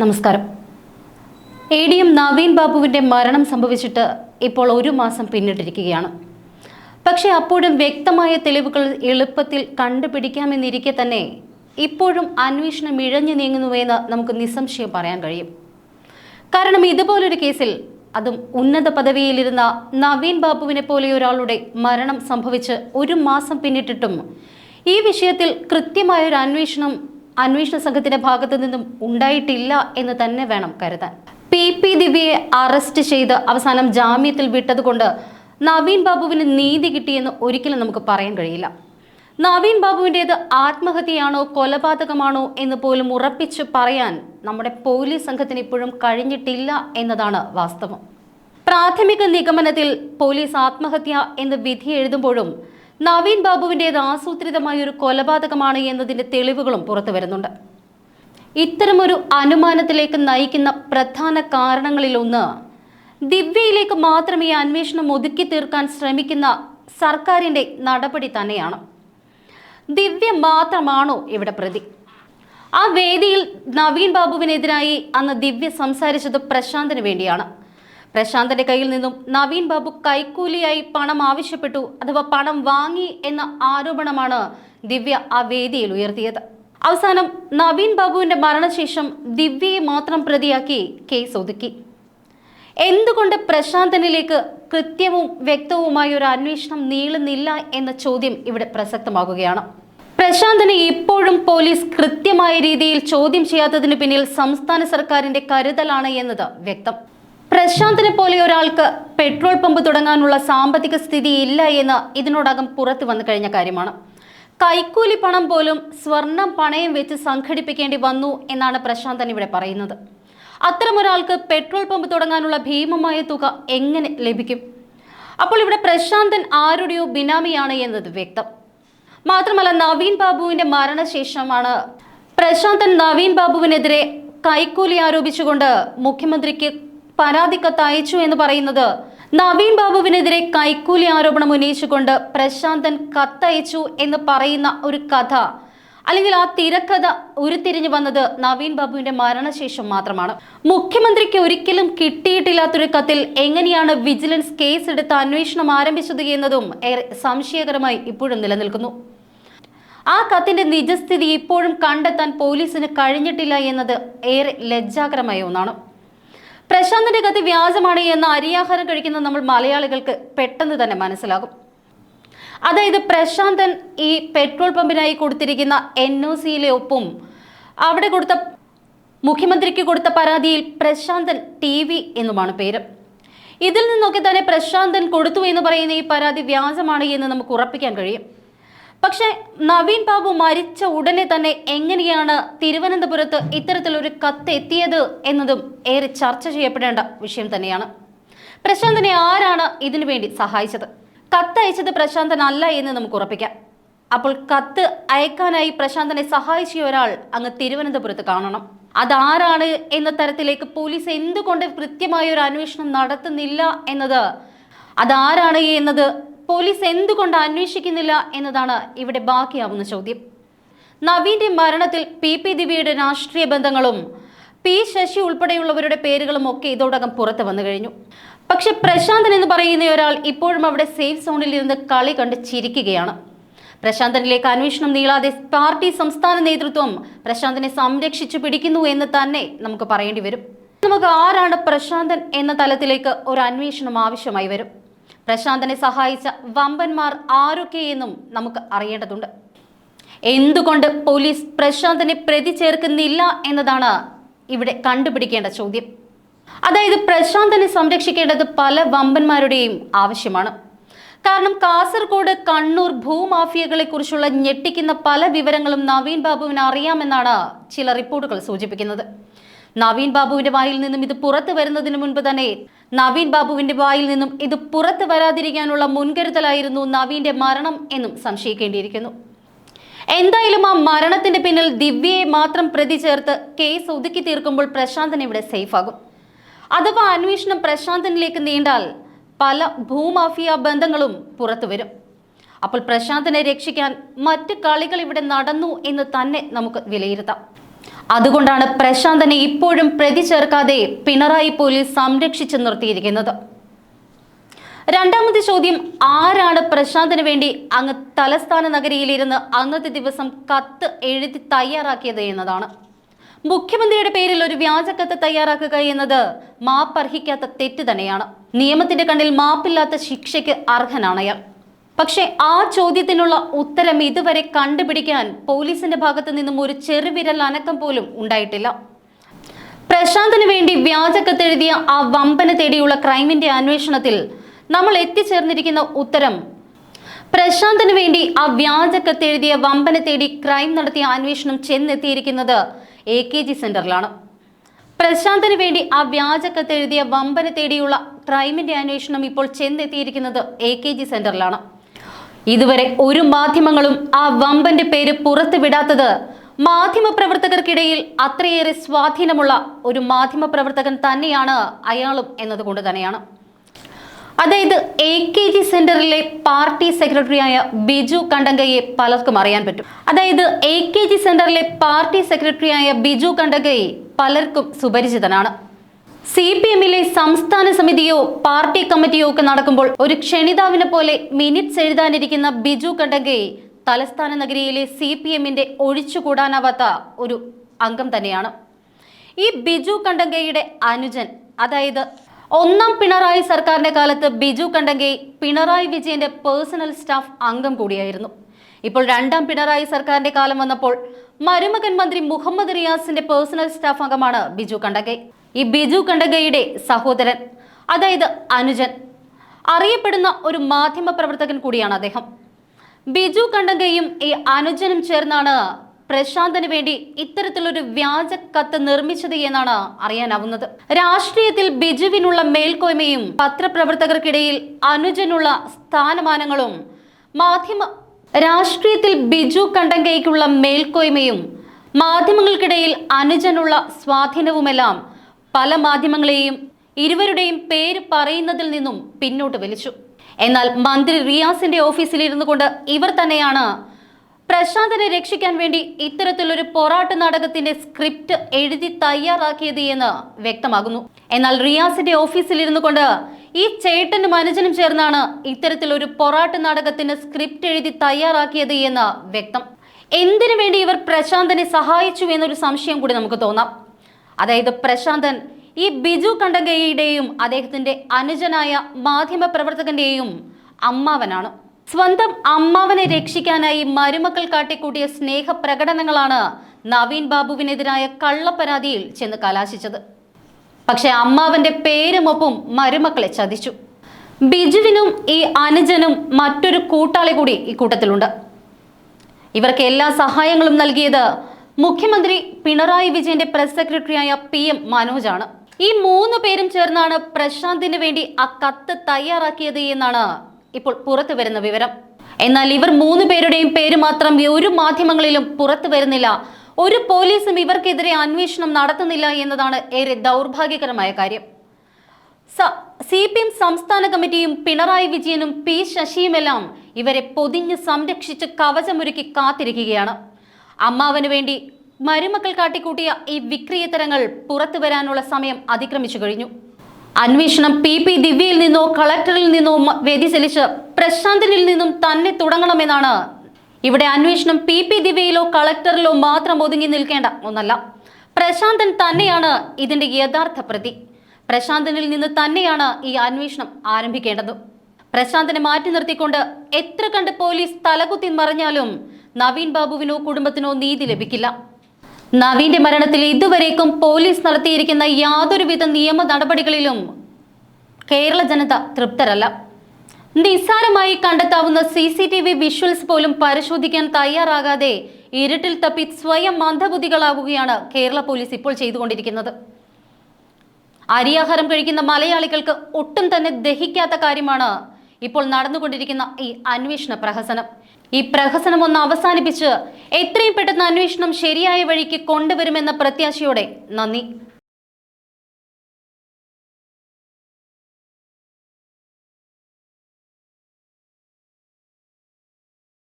നമസ്കാരം. A D M Naveen ബാബുവിന്റെ മരണം സംഭവിച്ചിട്ട് ഇപ്പോൾ ഒരു മാസം പിന്നിട്ടിരിക്കുകയാണ്. പക്ഷേ അപ്പോഴും വ്യക്തമായ തെളിവുകൾ എളുപ്പത്തിൽ കണ്ടുപിടിക്കാമെന്നിരിക്കെ തന്നെ ഇപ്പോഴും അന്വേഷണം ഇഴഞ്ഞു നീങ്ങുന്നുവെന്ന് നമുക്ക് നിസ്സംശയം പറയാൻ കഴിയും. കാരണം ഇതുപോലൊരു കേസിൽ അതും ഉന്നത പദവിയിലിരുന്ന നവീൻ ബാബുവിനെ പോലെ ഒരാളുടെ മരണം സംഭവിച്ച് ഒരു മാസം പിന്നിട്ടിട്ടും ഈ വിഷയത്തിൽ കൃത്യമായൊരു അന്വേഷണം അന്വേഷണ സംഘത്തിന്റെ ഭാഗത്തു നിന്നും ഉണ്ടായിട്ടില്ല എന്ന് തന്നെ വേണം കരുതാൻ. പി. പി. ദിവ്യയെ അറസ്റ്റ് ചെയ്ത് അവസാനം ജാമ്യത്തിൽ വിട്ടതുകൊണ്ട് നവീൻ ബാബുവിന് നീതി കിട്ടിയെന്ന് ഒരിക്കലും നമുക്ക് പറയാൻ കഴിയില്ല. നവീൻ ബാബുവിന്റേത് ആത്മഹത്യയാണോ കൊലപാതകമാണോ എന്ന് പോലും ഉറപ്പിച്ച് പറയാൻ നമ്മുടെ പോലീസ് സംഘത്തിന് ഇപ്പോഴും കഴിഞ്ഞിട്ടില്ല എന്നതാണ് വാസ്തവം. പ്രാഥമിക നിഗമനത്തിൽ പോലീസ് ആത്മഹത്യ എന്ന് വിധി എഴുതുമ്പോഴും നവീൻ ബാബുവിന്റേത് ആസൂത്രിതമായ ഒരു കൊലപാതകമാണ് എന്നതിന്റെ തെളിവുകളും പുറത്തു വരുന്നുണ്ട്. ഇത്തരമൊരു അനുമാനത്തിലേക്ക് നയിക്കുന്ന പ്രധാന കാരണങ്ങളിലൊന്ന് ദിവ്യയിലേക്ക് മാത്രമേ അന്വേഷണം ഒതുക്കി തീർക്കാൻ ശ്രമിക്കുന്ന സർക്കാരിന്റെ നടപടി തന്നെയാണ്. ദിവ്യ മാത്രമാണോ ഇവിടെ പ്രതി? ആ വേദിയിൽ നവീൻ ബാബുവിനെതിരായി അന്ന് ദിവ്യ സംസാരിച്ചത് പ്രശാന്തിന് വേണ്ടിയാണ്. പ്രശാന്തന്റെ കയ്യിൽ നിന്നും നവീൻ ബാബു കൈക്കൂലിയായി പണം ആവശ്യപ്പെട്ടു അഥവാ പണം വാങ്ങി എന്ന ആരോപണമാണ് ദിവ്യ ആ വേദിയിൽ ഉയർത്തിയത്. അവസാനം നവീൻ ബാബുവിന്റെ മരണശേഷം ദിവ്യയെ മാത്രം പ്രതിയാക്കി കേസ് ഒതുക്കി. എന്തുകൊണ്ട് പ്രശാന്തനിലേക്ക് കൃത്യവും വ്യക്തവുമായ ഒരു അന്വേഷണം നീളുന്നില്ല എന്ന ചോദ്യം ഇവിടെ പ്രസക്തമാകുകയാണ്. പ്രശാന്തനെ ഇപ്പോഴും പോലീസ് കൃത്യമായ രീതിയിൽ ചോദ്യം ചെയ്യാത്തതിന് പിന്നിൽ സംസ്ഥാന സർക്കാരിന്റെ കരുതലാണ് എന്നത് വ്യക്തം. പ്രശാന്തിനെ പോലെ ഒരാൾക്ക് പെട്രോൾ പമ്പ് തുടങ്ങാനുള്ള സാമ്പത്തിക സ്ഥിതി ഇല്ല എന്ന് ഇതിനോടകം പുറത്തു വന്നു കഴിഞ്ഞ കാര്യമാണ്. കൈക്കൂലി പണം പോലും സ്വർണം പണയം വെച്ച് സംഘടിപ്പിക്കേണ്ടി വന്നു എന്നാണ് പ്രശാന്തൻ ഇവിടെ പറയുന്നത്. അത്തരമൊരാൾക്ക് പെട്രോൾ പമ്പ് തുടങ്ങാനുള്ള ഭീമമായ തുക എങ്ങനെ ലഭിക്കും? അപ്പോൾ ഇവിടെ പ്രശാന്തൻ ആരുടെയോ ബിനാമിയാണ് എന്നത് വ്യക്തം. മാത്രമല്ല നവീൻ ബാബുവിന്റെ മരണശേഷമാണ് പ്രശാന്തൻ നവീൻ ബാബുവിനെതിരെ കൈക്കൂലി ആരോപിച്ചുകൊണ്ട് മുഖ്യമന്ത്രിക്ക് പരാതി അയച്ചു എന്ന് പറയുന്നത്. നവീൻ ബാബുവിനെതിരെ കൈക്കൂലി ആരോപണം ഉന്നയിച്ചുകൊണ്ട് പ്രശാന്തൻ കത്തയച്ചു എന്ന് പറയുന്ന ഒരു കഥ. അല്ലെങ്കിൽ ആ തിരക്കഥ ഉരുത്തിരിഞ്ഞു വന്നത് നവീൻ ബാബുവിന്റെ മരണശേഷം മാത്രമാണ്. മുഖ്യമന്ത്രിക്ക് ഒരിക്കലും കിട്ടിയിട്ടില്ലാത്തൊരു കത്തിൽ എങ്ങനെയാണ് വിജിലൻസ് കേസ് എടുത്ത് അന്വേഷണം ആരംഭിച്ചത് എന്നതും ഏറെ സംശയകരമായി ഇപ്പോഴും നിലനിൽക്കുന്നു. ആ കത്തിന്റെ നിജസ്ഥിതി ഇപ്പോഴും കണ്ടെത്താൻ പോലീസിന് കഴിഞ്ഞിട്ടില്ല എന്നത് ഏറെ ലജ്ജാകരമായ ഒന്നാണ്. പ്രശാന്തിന്റെ കത്ത് വ്യാജമാണ് എന്ന് അരിയാഹാരം കഴിക്കുന്ന നമ്മൾ മലയാളികൾക്ക് പെട്ടെന്ന് തന്നെ മനസ്സിലാകും. അതായത് പ്രശാന്തൻ ഈ പെട്രോൾ പമ്പിനായി കൊടുത്തിരിക്കുന്ന എൻ ഒ സിയിലെ ഒപ്പും അവിടെ കൊടുത്ത മുഖ്യമന്ത്രിക്ക് കൊടുത്ത പരാതിയിൽ പ്രശാന്തൻ ടി വി എന്നുമാണ് പേര്. ഇതിൽ നിന്നൊക്കെ തന്നെ പ്രശാന്തൻ കൊടുത്തു എന്ന് പറയുന്ന ഈ പരാതി വ്യാജമാണ് എന്ന് നമുക്ക് ഉറപ്പിക്കാൻ കഴിയും. പക്ഷേ നവീൻ ബാബു മരിച്ച ഉടനെ തന്നെ എങ്ങനെയാണ് തിരുവനന്തപുരത്ത് ഇത്തരത്തിലൊരു കത്ത് എത്തിയത് എന്നതും ഏറെ ചർച്ച ചെയ്യപ്പെടേണ്ട വിഷയം തന്നെയാണ്. പ്രശാന്തനെ ആരാണ് ഇതിനു വേണ്ടി സഹായിച്ചത്? കത്ത് അയച്ചത് പ്രശാന്തൻ അല്ല എന്ന് നമുക്ക് ഉറപ്പിക്കാം. അപ്പോൾ കത്ത് അയക്കാനായി പ്രശാന്തനെ സഹായിച്ച ഒരാൾ അങ്ങ് തിരുവനന്തപുരത്ത് കാണണം. അതാരാണ് എന്ന തരത്തിലേക്ക് പോലീസ് എന്തുകൊണ്ട് കൃത്യമായ ഒരു അന്വേഷണം നടത്തുന്നില്ല എന്നത് അതാരാണ് എന്നത് പോലീസ് എന്തുകൊണ്ട് അന്വേഷിക്കുന്നില്ല എന്നതാണ് ഇവിടെ ബാക്കിയാവുന്ന ചോദ്യം. നവീന്റെ മരണത്തിൽ പി. പി. ദിവ്യയുടെ രാഷ്ട്രീയ ബന്ധങ്ങളും പി. ശശി ഉൾപ്പെടെയുള്ളവരുടെ പേരുകളും ഒക്കെ ഇതോടകം പുറത്തു വന്നു കഴിഞ്ഞു. പക്ഷെ പ്രശാന്തൻ എന്ന് പറയുന്ന ഒരാൾ ഇപ്പോഴും അവിടെ സേഫ് സോണിൽ ഇരുന്ന് കളി കണ്ട് ചിരിക്കുകയാണ്. പ്രശാന്തനിലേക്ക് അന്വേഷണം നീളാതെ പാർട്ടി സംസ്ഥാന നേതൃത്വം പ്രശാന്തനെ സംരക്ഷിച്ചു പിടിക്കുന്നു എന്ന് തന്നെ നമുക്ക് പറയേണ്ടി വരും. നമുക്ക് ആരാണ് പ്രശാന്തൻ എന്ന തലത്തിലേക്ക് ഒരു അന്വേഷണം ആവശ്യമായി വരും. പ്രശാന്തനെ സഹായിച്ച വമ്പന്മാർ ആരൊക്കെയെന്നും നമുക്ക് അറിയേണ്ടതുണ്ട്. എന്തുകൊണ്ട് പോലീസ് പ്രശാന്തനെ പ്രതി ചേർക്കുന്നില്ല എന്നതാണ് ഇവിടെ കണ്ടുപിടിക്കേണ്ട ചോദ്യം. അതായത് പ്രശാന്തനെ സംരക്ഷിക്കേണ്ടത് പല വമ്പന്മാരുടെയും ആവശ്യമാണ്. കാരണം കാസർഗോഡ് കണ്ണൂർ ഭൂമാഫിയകളെ കുറിച്ചുള്ള ഞെട്ടിക്കുന്ന പല വിവരങ്ങളും നവീൻ ബാബുവിന് അറിയാമെന്നാണ് ചില റിപ്പോർട്ടുകൾ സൂചിപ്പിക്കുന്നത്. നവീൻ ബാബുവിന്റെ വായിൽ നിന്നും ഇത് പുറത്തു വരുന്നതിന് മുൻപ് തന്നെ നവീൻ ബാബുവിന്റെ വായിൽ നിന്നും ഇത് പുറത്തു വരാതിരിക്കാനുള്ള മുൻകരുതലായിരുന്നു നവീന്റെ മരണം എന്നും സംശയിക്കേണ്ടിയിരിക്കുന്നു. എന്തായാലും ആ മരണത്തിന്റെ പിന്നിൽ ദിവ്യയെ മാത്രം പ്രതി ചേർത്ത് കേസ് ഒതുക്കി തീർക്കുമ്പോൾ പ്രശാന്തൻ ഇവിടെ സേഫ് ആകും. അഥവാ അന്വേഷണം പ്രശാന്തനിലേക്ക് നീണ്ടാൽ പല ഭൂമാഫിയ ബന്ധങ്ങളും പുറത്തു വരും. അപ്പോൾ പ്രശാന്തനെ രക്ഷിക്കാൻ മറ്റ് കളികൾ ഇവിടെ നടന്നു എന്ന് തന്നെ നമുക്ക് വിലയിരുത്താം. അതുകൊണ്ടാണ് പ്രശാന്തനെ ഇപ്പോഴും പ്രതി ചേർക്കാതെ പിണറായി പോലീസ് സംരക്ഷിച്ചു നിർത്തിയിരിക്കുന്നത്. രണ്ടാമത്തെ ചോദ്യം ആരാണ് പ്രശാന്തിന് വേണ്ടി അങ്ങ് തലസ്ഥാന നഗരിയിലിരുന്ന് അന്നത്തെ ദിവസം കത്ത് എഴുതി തയ്യാറാക്കിയത് എന്നതാണ്. മുഖ്യമന്ത്രിയുടെ പേരിൽ ഒരു വ്യാജക്കത്ത് തയ്യാറാക്കുക എന്നത് മാപ്പർഹിക്കാത്ത തെറ്റ് തന്നെയാണ്. നിയമത്തിന്റെ കണ്ണിൽ മാപ്പില്ലാത്ത ശിക്ഷയ്ക്ക് അർഹനാണ് അയാൾ. പക്ഷേ ആ ചോദ്യത്തിനുള്ള ഉത്തരം ഇതുവരെ കണ്ടുപിടിക്കാൻ പോലീസിന്റെ ഭാഗത്തു നിന്നും ഒരു ചെറുവിരൽ അനക്കം പോലും ഉണ്ടായിട്ടില്ല. പ്രശാന്തിനു വേണ്ടി വ്യാജക്കത്തെഴുതിയ ആ വമ്പന തേടിയുള്ള ക്രൈമിന്റെ അന്വേഷണത്തിൽ നമ്മൾ എത്തിച്ചേർന്നിരിക്കുന്ന ഉത്തരം പ്രശാന്തിനു വേണ്ടി ആ വ്യാജക്കത്തെഴുതിയ വമ്പന തേടി ക്രൈം നടത്തിയ അന്വേഷണം ചെന്നെത്തിയിരിക്കുന്നത് എ കെ ജി സെന്ററിലാണ്. പ്രശാന്തിന് വേണ്ടി ആ വ്യാജക്കത്തെഴുതിയ വമ്പന തേടിയുള്ള ക്രൈമിന്റെ അന്വേഷണം ഇപ്പോൾ ചെന്നെത്തിയിരിക്കുന്നത് എ കെ ജി സെന്ററിലാണ്. ഇതുവരെ ഒരു മാധ്യമങ്ങളും ആ വമ്പന്റെ പേര് പുറത്തുവിടാത്തത് മാധ്യമപ്രവർത്തകർക്കിടയിൽ അത്രയേറെ സ്വാധീനമുള്ള ഒരു മാധ്യമപ്രവർത്തകൻ തന്നെയാണ് അയാളും എന്നതുകൊണ്ട് തന്നെയാണ്. അതായത് എ കെ ജി സെന്ററിലെ പാർട്ടി സെക്രട്ടറിയായ ബിജു കണ്ടങ്കയെ പലർക്കും അറിയാൻ പറ്റും. അതായത് എ കെ ജി സെന്ററിലെ പാർട്ടി സെക്രട്ടറിയായ ബിജു കണ്ടങ്കയെ പലർക്കും സുപരിചിതനാണ്. സി പി എമ്മിലെ സംസ്ഥാന സമിതിയോ പാർട്ടി കമ്മിറ്റിയോ ഒക്കെ നടക്കുമ്പോൾ ഒരു ക്ഷണിതാവിനെ പോലെ മിനിറ്റ്സ് എഴുതാനിരിക്കുന്ന ബിജു കണ്ടങ്കയെ തലസ്ഥാന നഗരിയിലെ സി പി എമ്മിന്റെ ഒഴിച്ചുകൂടാനാവാത്ത ഒരു അംഗം തന്നെയാണ്. ഈ ബിജു കണ്ടങ്കയുടെ അനുജൻ അതായത് ഒന്നാം പിണറായി സർക്കാരിന്റെ കാലത്ത് ബിജു കണ്ടങ്കെ പിണറായി വിജയന്റെ പേഴ്സണൽ സ്റ്റാഫ് അംഗം കൂടിയായിരുന്നു. ഇപ്പോൾ രണ്ടാം പിണറായി സർക്കാരിന്റെ കാലം വന്നപ്പോൾ മരുമകൻ മന്ത്രി മുഹമ്മദ് റിയാസിന്റെ പേഴ്സണൽ സ്റ്റാഫ് അംഗമാണ് ബിജു കണ്ടങ്കെ. ഈ ബിജു കണ്ടഗയുടെ സഹോദരൻ അതായത് അനുജൻ. അറിയപ്പെടുന്ന ഒരു മാധ്യമ പ്രവർത്തകൻ കൂടിയാണ് അദ്ദേഹം. ബിജു കണ്ടഗയും ഈ അനുജനും ചേർന്നാണ് പ്രശാന്തിന് വേണ്ടി ഇത്തരത്തിലൊരു വ്യാജ കത്ത് നിർമ്മിച്ചത് എന്നാണ് അറിയാനാവുന്നത്. രാഷ്ട്രീയത്തിൽ ബിജുവിനുള്ള മേൽക്കോയ്മയും പത്രപ്രവർത്തകർക്കിടയിൽ അനുജനുള്ള സ്ഥാനമാനങ്ങളും മാധ്യമ രാഷ്ട്രീയത്തിൽ ബിജു കണ്ടങ്കയ്ക്കുള്ള മേൽക്കോയ്മയും മാധ്യമങ്ങൾക്കിടയിൽ അനുജനുള്ള സ്വാധീനവുമെല്ലാം പല മാധ്യമങ്ങളെയും ഇരുവരുടെയും പേര് പറയുന്നതിൽ നിന്നും പിന്നോട്ട് വലിച്ചു. എന്നാൽ മന്ത്രി റിയാസിന്റെ ഓഫീസിൽ ഇരുന്നു കൊണ്ട് ഇവർ തന്നെയാണ് പ്രശാന്തനെ രക്ഷിക്കാൻ വേണ്ടി ഇത്തരത്തിലൊരു പൊറാട്ട് നാടകത്തിന്റെ സ്ക്രിപ്റ്റ് എഴുതി തയ്യാറാക്കിയത് എന്ന് വ്യക്തമാകുന്നു. എന്നാൽ റിയാസിന്റെ ഓഫീസിൽ ഇരുന്നു കൊണ്ട് ഈ ചേട്ടനും അനുജനും ചേർന്നാണ് ഇത്തരത്തിലൊരു പൊറാട്ട് നാടകത്തിന്റെ സ്ക്രിപ്റ്റ് എഴുതി തയ്യാറാക്കിയത് എന്ന് വ്യക്തം. എന്തിനു വേണ്ടി ഇവർ പ്രശാന്തനെ സഹായിച്ചു എന്നൊരു സംശയം കൂടി നമുക്ക് തോന്നാം. അതായത് പ്രശാന്തൻ ഈ ബിജു കണ്ടങ്കയുടെയും അദ്ദേഹത്തിന്റെ അനുജനായ മാധ്യമ പ്രവർത്തകന്റെയും അമ്മാവനാണ്. സ്വന്തം അമ്മാവനെ രക്ഷിക്കാനായി മരുമക്കൾ കാട്ടിക്കൂട്ടിയ സ്നേഹപ്രകടനങ്ങളാണ് നവീൻ ബാബുവിനെതിരായ കള്ളപ്പരാതിയിൽ ചെന്ന് കലാശിച്ചത്. പക്ഷെ അമ്മാവന്റെ പേരുമൊപ്പം മരുമക്കളെ ചതിച്ചു. ബിജുവിനും ഈ അനുജനും മറ്റൊരു കൂട്ടാളി കൂടി ഈ കൂട്ടത്തിലുണ്ട്. ഇവർക്ക് എല്ലാ സഹായങ്ങളും നൽകിയത് മുഖ്യമന്ത്രി പിണറായി വിജയന്റെ പ്രസ് സെക്രട്ടറിയായ പി എം മനോജാണ്. ഈ മൂന്ന് പേരും ചേർന്നാണ് പ്രശാന്തിന് വേണ്ടി ആ കത്ത് തയ്യാറാക്കിയത് എന്നാണ് ഇപ്പോൾ പുറത്തു വരുന്ന വിവരം. എന്നാൽ ഇവർ മൂന്ന് പേരുടെയും പേര് മാത്രം ഒരു മാധ്യമങ്ങളിലും പുറത്തു വരുന്നില്ല. ഒരു പോലീസും ഇവർക്കെതിരെ അന്വേഷണം നടത്തുന്നില്ല എന്നതാണ് ഏറെ ദൗർഭാഗ്യകരമായ കാര്യം. സി പി എം സംസ്ഥാന കമ്മിറ്റിയും പിണറായി വിജയനും പി ശശിയുമെല്ലാം ഇവരെ പൊതിഞ്ഞ് സംരക്ഷിച്ച് കവചമൊരുക്കി കാത്തിരിക്കുകയാണ്. അമ്മാവന് വേണ്ടി മരുമക്കൾ കാട്ടിക്കൂട്ടിയ ഈ വിക്രിയത്തരങ്ങൾ പുറത്തു വരാനുള്ള സമയം അതിക്രമിച്ചു കഴിഞ്ഞു. അന്വേഷണം പി പി ദിവ്യയിൽ നിന്നോ കളക്ടറിൽ നിന്നോ വ്യതിചലിച്ച് പ്രശാന്തനിൽ നിന്നും തന്നെ തുടങ്ങണമെന്നാണ്. ഇവിടെ അന്വേഷണം പി പി ദിവ്യയിലോ കളക്ടറിലോ മാത്രം ഒതുങ്ങി നിൽക്കേണ്ട ഒന്നല്ല. പ്രശാന്തൻ തന്നെയാണ് ഇതിന്റെ യഥാർത്ഥ പ്രതി. പ്രശാന്തനിൽ നിന്ന് തന്നെയാണ് ഈ അന്വേഷണം ആരംഭിക്കേണ്ടത്. പ്രശാന്തനെ മാറ്റി നിർത്തിക്കൊണ്ട് എത്ര കണ്ട് പോലീസ് തലകുത്തി മറിഞ്ഞാലും നവീൻ ബാബുവിനോ കുടുംബത്തിനോ നീതി ലഭിക്കില്ല. നവീന്റെ മരണത്തിൽ ഇതുവരേക്കും പോലീസ് നടത്തിയിരിക്കുന്ന യാതൊരുവിധ നിയമ നടപടികളിലും കേരള ജനത തൃപ്തരല്ല. നിസ്സാരമായി കണ്ടെത്താവുന്ന C C T V visuals പോലും പരിശോധിക്കാൻ തയ്യാറാകാതെ ഇരുട്ടിൽ തപ്പി സ്വയം മന്ദബുദ്ധികളാവുകയാണ് കേരള പോലീസ് ഇപ്പോൾ ചെയ്തുകൊണ്ടിരിക്കുന്നത്. അരിയാഹാരം കഴിക്കുന്ന മലയാളികൾക്ക് ഒട്ടും തന്നെ ദഹിക്കാത്ത കാര്യമാണ് ഇപ്പോൾ നടന്നുകൊണ്ടിരിക്കുന്ന ഈ അന്വേഷണ പ്രഹസനം. ഈ പ്രഹസനം ഒന്ന് അവസാനിപ്പിച്ച് എത്രയും പെട്ടെന്ന് അന്വേഷണം ശരിയായ വഴിക്ക് കൊണ്ടുവരുമെന്ന പ്രത്യാശയോടെ നന്ദി.